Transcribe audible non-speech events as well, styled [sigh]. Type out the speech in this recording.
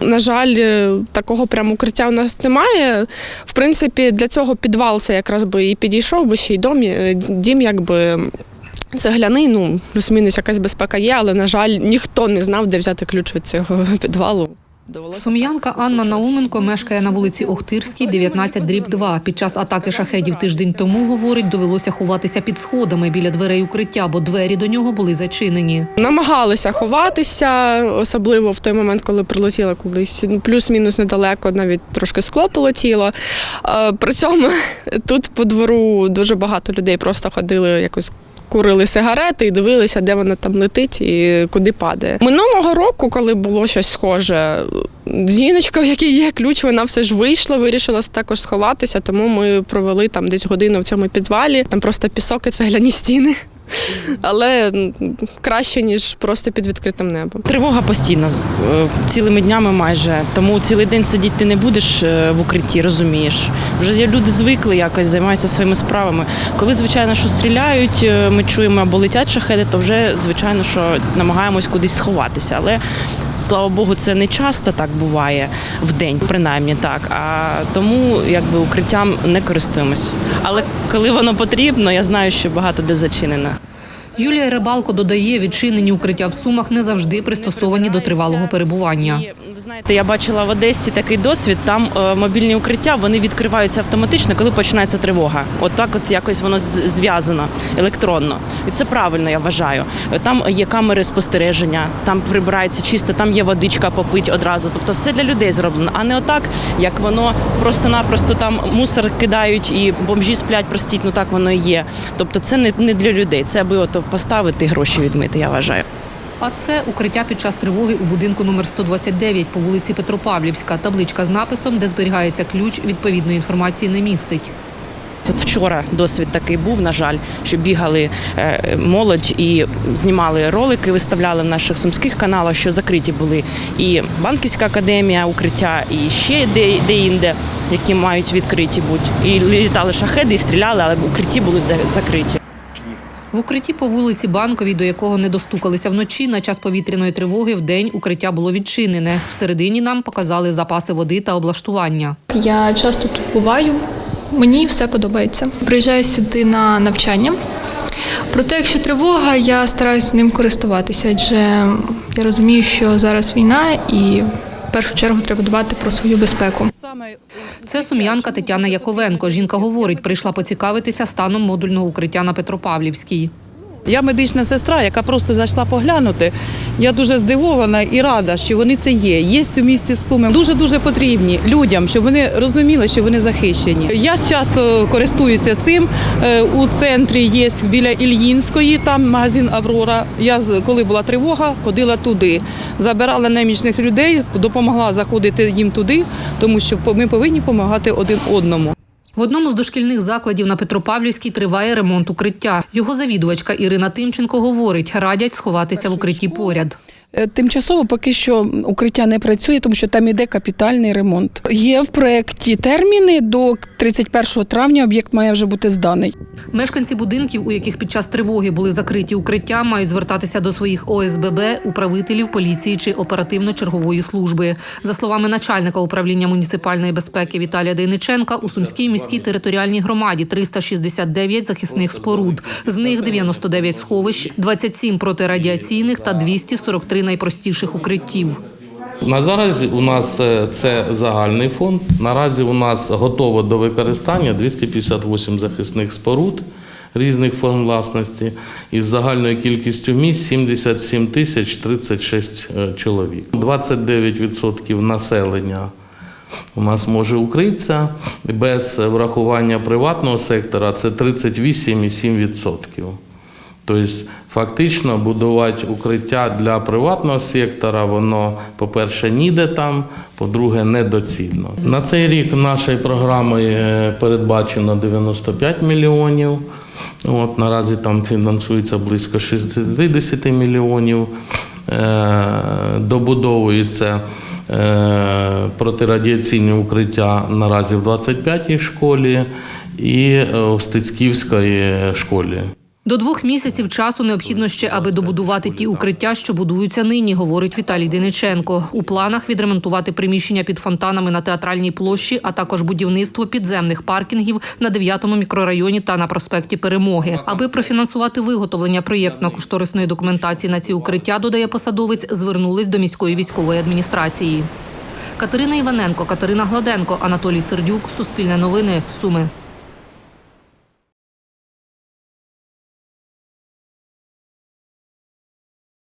На жаль, е, такого прям укриття у нас немає. В принципі, для цього підвал це якраз би і підійшов, бо ще й дом, дім якби. Цегляний, ну, плюс-мінус якась безпека є, але, на жаль, ніхто не знав, де взяти ключ від цього [laughs] підвалу. Сум'янка Анна Науменко мешкає на вулиці Охтирській, 19 дріб 2. Під час атаки шахедів тиждень тому, говорить, довелося ховатися під сходами біля дверей укриття, бо двері до нього були зачинені. Намагалися ховатися, особливо в той момент, коли прилетіло колись плюс-мінус недалеко, навіть трошки скло полетіло. Е, При цьому [laughs] тут по двору дуже багато людей просто ходили якось. Курили сигарети і дивилися, де вона там летить і куди падає. Минулого року, коли було щось схоже, жіночка, в якій є ключ, вона все ж вийшла, вирішила також сховатися, тому ми провели там десь годину в цьому підвалі. Там просто пісок і цегляні стіни. Але краще, ніж просто під відкритим небом. Тривога постійна, е, цілими днями майже. Тому цілий день сидіти ти не будеш е, в укритті, розумієш. Вже люди звикли якось, займаються своїми справами. Коли, звичайно, що стріляють, е, ми чуємо або летять шахеди, то вже, звичайно, що намагаємось кудись сховатися. Але слава Богу, це не часто так буває в день, принаймні так. А тому якби укриттям не користуємось. Але коли воно потрібно, я знаю, що багато де зачинено. Юлія Рибалко додає, відчинені укриття в Сумах не завжди пристосовані до тривалого перебування. Ви знаєте, я бачила в Одесі такий досвід. Там е, мобільні укриття вони відкриваються автоматично, коли починається тривога. От так, от якось воно зв'язано електронно. І це правильно, я вважаю. Там є камери спостереження, там прибирається чисто, там є водичка попить одразу. Тобто все для людей зроблено, а не отак, як воно просто-напросто там мусор кидають і бомжі сплять, простіть. Ну так воно і є. Тобто, це не, не для людей. Це аби ото поставити гроші відмити. Я вважаю. А це укриття під час тривоги у будинку номер 129 по вулиці Петропавлівська. Табличка з написом, де зберігається ключ, відповідної інформації не містить. От вчора досвід такий був, на жаль, що бігали е, молодь і знімали ролики, виставляли в наших сумських каналах, що закриті були і банківська академія, укриття, і ще де, де-інде, які мають відкриті бути. І літали шахеди, і стріляли, але укритті були закриті. В укритті по вулиці Банковій, до якого не достукалися вночі, на час повітряної тривоги в день укриття було відчинене. Всередині нам показали запаси води та облаштування. Я часто тут буваю, мені все подобається. Приїжджаю сюди на навчання. Проте, якщо тривога, я стараюся ним користуватися, адже я розумію, що зараз війна і в першу чергу треба дбати про свою безпеку. Це сум'янка Тетяна Яковенко. Жінка говорить, прийшла поцікавитися станом модульного укриття на Петропавлівській. Я медична сестра, яка просто зайшла поглянути. Я дуже здивована і рада, що вони це є. Є у місті Суми. Дуже дуже потрібні людям, щоб вони розуміли, що вони захищені. Я часто користуюся цим. Е, У центрі є біля Ільїнської, там магазин Аврора. Я коли була тривога, ходила туди. Забирала немічних людей, допомогла заходити їм туди, тому що ми повинні допомагати один одному. В одному з дошкільних закладів на Петропавлівській триває ремонт укриття. Його завідувачка Ірина Тимченко говорить, радять сховатися в укритті поряд. Е, Тимчасово поки що укриття не працює, тому що там іде капітальний ремонт. Є в проєкті терміни до 31 травня об'єкт має вже бути зданий. Мешканці будинків, у яких під час тривоги були закриті укриття, мають звертатися до своїх ОСББ, управителів поліції чи оперативно-чергової служби. За словами начальника управління муніципальної безпеки Віталія Дейниченка, у Сумській міській територіальній громаді 369 захисних споруд. З них 99 сховищ, 27 протирадіаційних та 243 найпростіших укриттів. Наразі у нас е, це загальний фонд. Наразі у нас готово до використання 258 захисних споруд різних форм власності із загальною кількістю місць 77 тисяч 36 е, чоловік. 29% населення у нас може укритися без врахування приватного сектора це 38,7%. Тобто, фактично, будувати укриття для приватного сектора, воно, по-перше, ніде там, по-друге, недоцільно. На цей рік нашою програмою е, передбачено 95 мільйонів. От, наразі там фінансується близько 60 мільйонів. Е, добудовується е, протирадіаційне укриття наразі в 25-й школі і в Стецьківській школі. До двох місяців часу необхідно ще, аби добудувати ті укриття, що будуються нині, говорить Віталій Дениченко. У планах відремонтувати приміщення під фонтанами на театральній площі, а також будівництво підземних паркінгів на 9-му мікрорайоні та на проспекті Перемоги. Аби профінансувати виготовлення проєктно-кошторисної документації на ці укриття, додає посадовець, звернулись до міської військової адміністрації. Катерина Іваненко, Катерина Гладенко, Анатолій Сердюк, Суспільне новини, Суми.